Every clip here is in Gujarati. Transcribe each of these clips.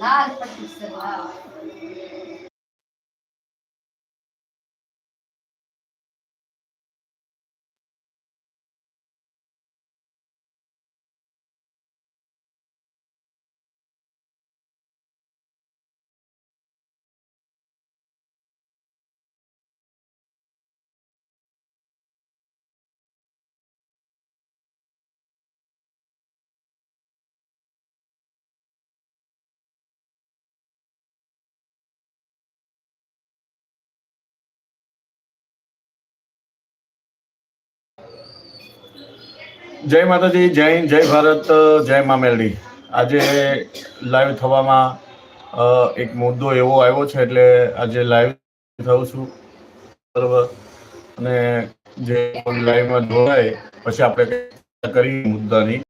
lá, depois do celular. જય માતાજી, જય હિન્દ, જય ભારત જય મા મેલડી. આજે લાઈવ થવામાં એક મુદ્દો એવો આવ્યો છે એટલે આજે લાઈવ થઉં છું. બરોબર? અને જે લાઈવમાં જોડાય, પછી આપણે કરી મુદ્દાની.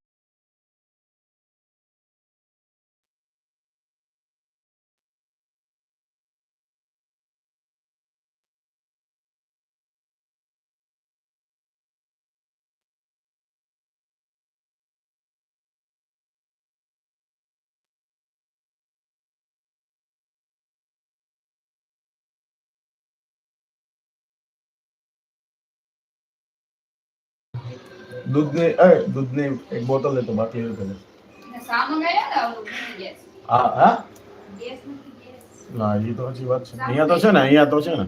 દૂધની એ દૂધની એક બોટલ લેતો બાકી એવું કરે હા હા? ના એ તો હજી વાત છે. અહીંયા તો છે ને અહીંયા તો છે ને.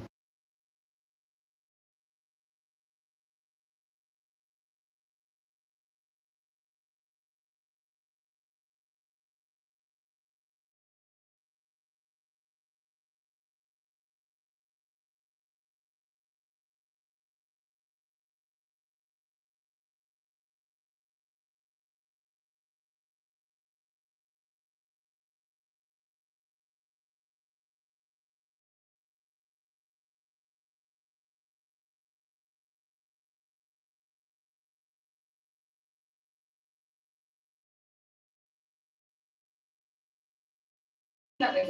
મળે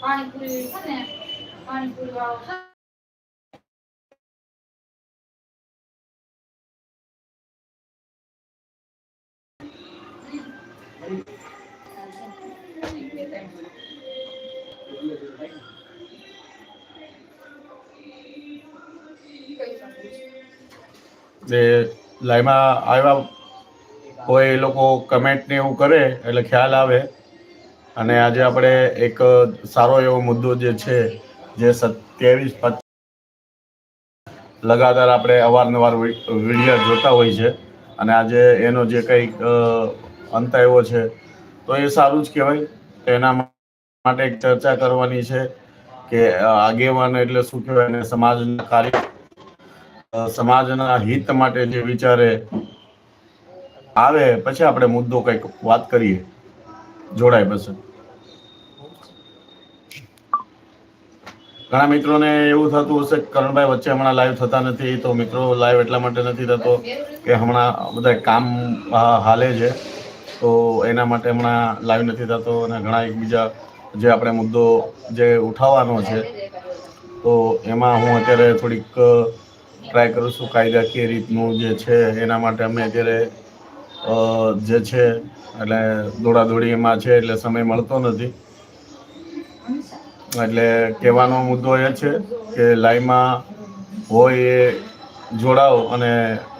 પાણીપુરી છે ને પાણીપુરી વાળો છે લાઈવમાં આવ્યા કોઈ એ લોકો કમેન્ટને એવું કરે, એટલે ખ્યાલ આવે. અને આજે આપણે એક સારો એવો મુદ્દો જે છે, જે સત્યાવીસ લગાતાર આપણે અવારનવાર વીડિયો જોતા હોય છે. અને આજે એનો જે કંઈક અંત આવ્યો છે, તો એ સારું જ કહેવાય. એના માટે એક ચર્ચા કરવાની છે કે આગેવાન એટલે શું કહેવાય? અને સમાજના કાર્ય સમાજના હિત માટે જે વિચારે આવે, પછી આપણે મુદ્દો કંઈક વાત કરીએ. જોડાય પછી ઘણા મિત્રોને એવું થતું હશે કરણભાઈ વચ્ચે હમણાં લાઈવ થતા નથી, તો મિત્રો લાઈવ એટલા માટે નથી થતો કે હમણાં બધા કામ હાલે છે. તો એના માટે હમણાં લાઈવ નથી થતો અને ઘણા એકબીજા જે આપણે મુદ્દો જે ઉઠાવવાનો છે, તો એમાં હું અત્યારે થોડીક ટ્રાય કરું છું કાયદાકીય રીતનું જે છે, એના માટે અમે અત્યારે જે છે, એટલે દોડાદોડી એમાં છે, એટલે સમય મળતો નથી. એટલે કહેવાનો મુદ્દો એ છે કે લાઈવમાં હોય એ જોડાઓ અને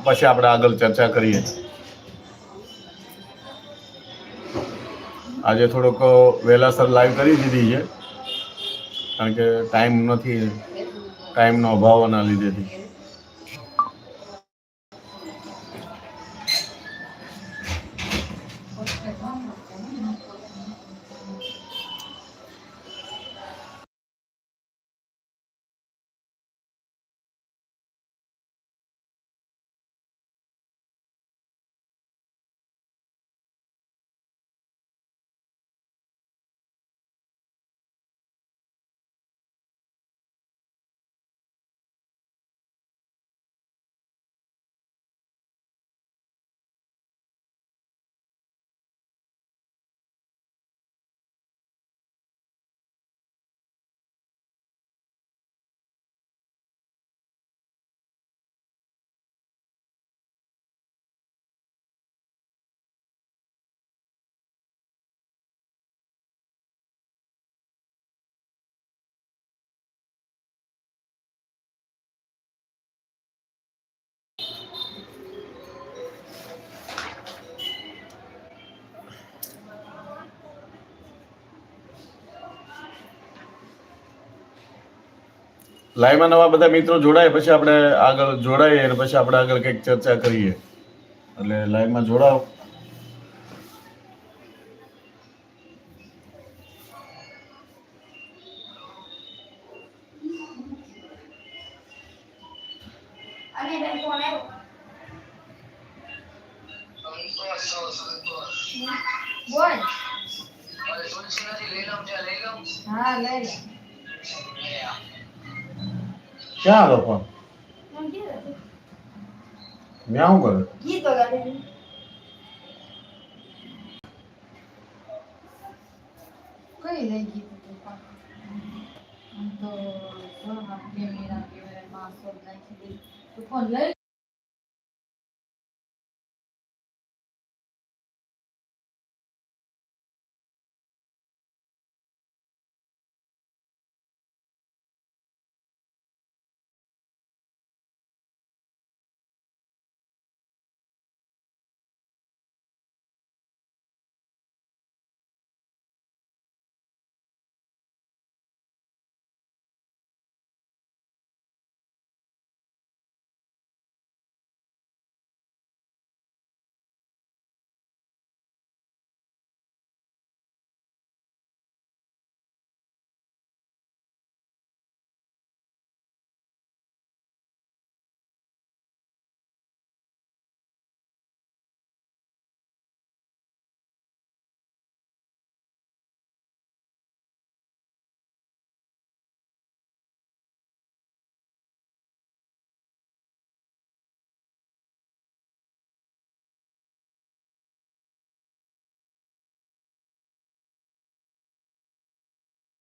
પછી આપણે આગળ ચર્ચા કરીએ. આજે થોડોક વહેલાસર લાઈવ કરી દીધી છે. કારણ કે ટાઈમ નથી, ટાઈમનો અભાવના લીધેથી. Pode pegar uma coisa? લાઈવમાં નવા બધા મિત્રો જોડાય, પછી આપણે આગળ જોડાઈએ અને પછી આપણે આગળ કંઈક ચર્ચા કરીએ. એટલે લાઈવમાં જોડાઓ. હા ક્યાં હતો ફોન. મેં શું કરે ગીતો ગાડે કઈ લઈ ગીતું તું પણ? આમ તો જો આમ કેમેરા કેમેરા માં શોધ નાખી દીધી. તું ફોન લઈ